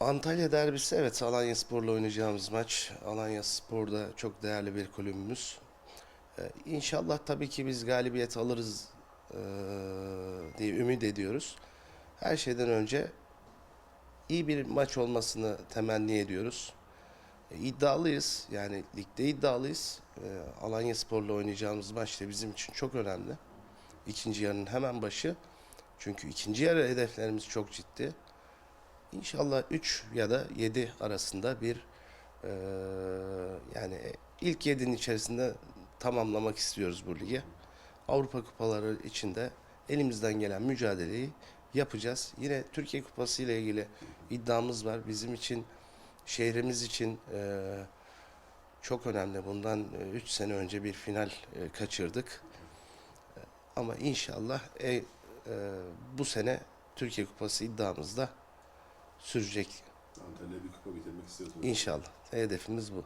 Antalya derbisi evet Alanya Spor'la oynayacağımız maç. Alanya Spor da çok değerli bir kulübümüz. Ee, İnşallah tabii ki biz galibiyet alırız ee, diye ümit ediyoruz. Her şeyden önce iyi bir maç olmasını temenni ediyoruz. E, İddialıyız. Yani ligde iddialıyız. E, Alanya Spor'la oynayacağımız maç da bizim için çok önemli. İkinci yarının hemen başı. Çünkü ikinci yarı hedeflerimiz çok ciddi. İnşallah 3 ya da 7 arasında bir e, yani ilk 7'nin içerisinde tamamlamak istiyoruz bu ligi. Avrupa kupaları içinde elimizden gelen mücadeleyi yapacağız. Yine Türkiye Kupası ile ilgili iddiamız var. Bizim için şehrimiz için e, çok önemli. Bundan 3 sene önce bir final e, kaçırdık. E, ama inşallah e, e, bu sene Türkiye Kupası iddiamız da sürecek. Antalya'ya bir kupa getirmek istiyorsunuz. İnşallah. Hedefimiz bu.